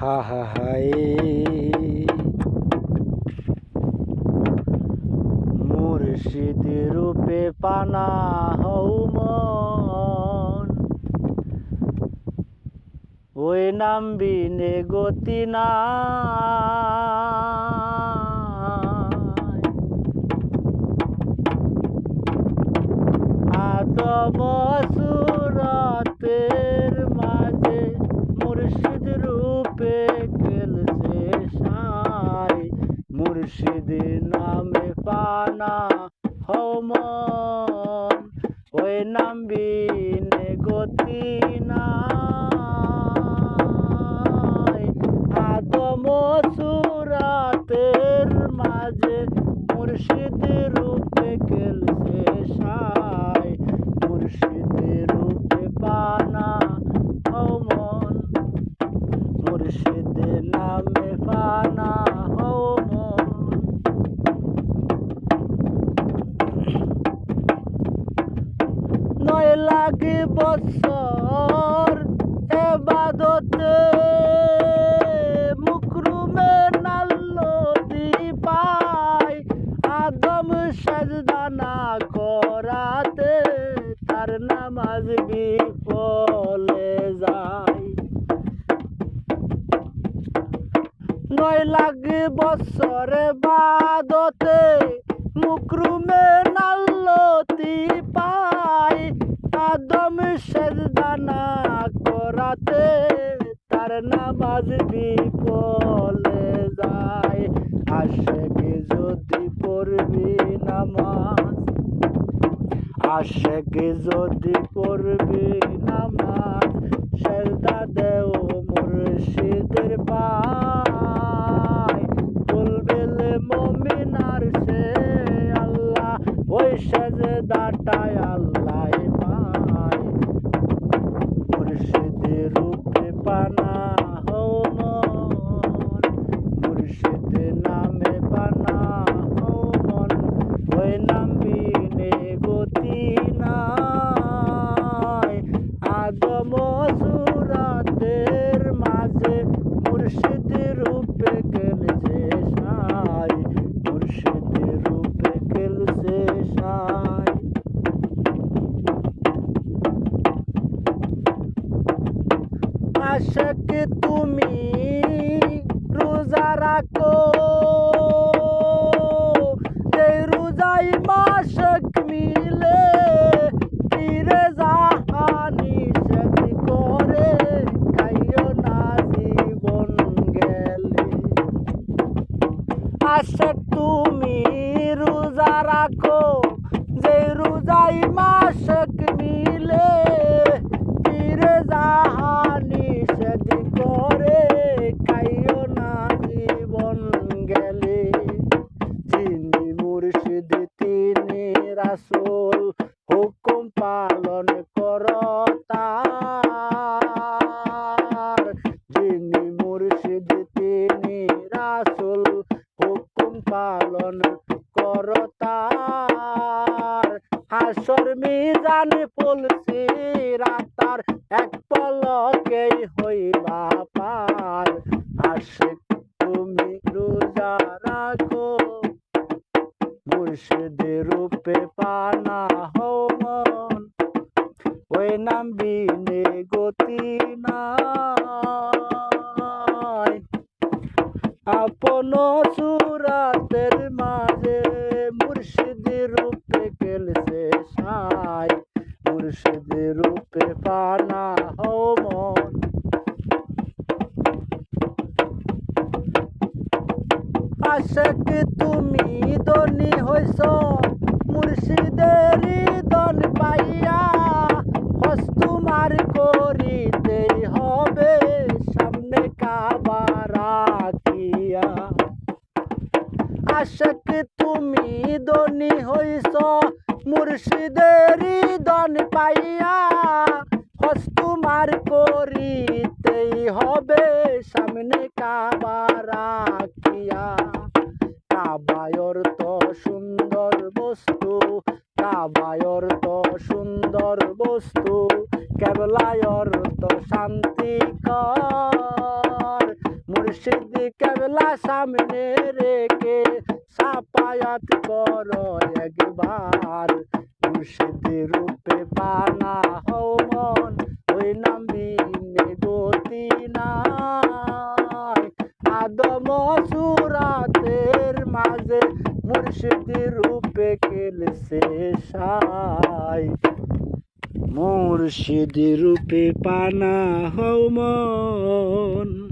হা হা, high. মুর্শিদ রূপে পানা হও মন। ওই নাম বিনে গতি না আদম সুরতের মাঝে মুর্শিদ রূপে খেলছে সাই মুর্শিদ নামে পানা হমন, ওই নাম বিনে গতি নাই। আদম সুরাতের মাঝে মুর্শিদ রূপে খেলছে বছরে বাদতে মুকরুমে নাল্লতি পাই, আদম সেজদানা করাতে তার নামাজ বিফলে যায়। আশেকে যদি পড়বি নামাজ, আশেকে যদি পড়বি নামাজ, সেজদা দেও মুর্শিদের পাই 大呀 যে রোজাই মাসক মিলে, ফিরে জাহানি সেদি করে, খাইও না জীবন গেলে। যিনি মুর্শিদ, তিনি রাসূল। হাসর মিজান পুলসি রাতার এক পলকেই হইবা পার। আশিক, তুমি রোজা রাখো রূপে পানা হও মন। ওই নাম বিনে গতি নাই। আপন সুরাতের মাঝে মুর্শিদ রূপে পানা হও মন। আশক, তুমি দনি হইছ, মুর্শিদের দন পাইয়া হস তোমার করিতেই হবে, সামনে কাবা রাখিয়া। আশক, তুমি দনি হইছ মুর্শিদের দন পাইয়া হস্তুমার তোমার করিতেই হবে সামনে কাবা রাখিয়া। কাবায়র তো সুন্দর বস্তু, কাবায়র তো সুন্দর বস্তু, কেবলায়র কেবলা সামনে রেখে সাপায়াত কর একবার মুর্শিদ রূপে পানা হও মন ওই নাম গতি নাই আদম সুরাতের মাঝে মুর্শিদ রূপে খেলছে সাই মুর্শিদ রূপে পানা হও মন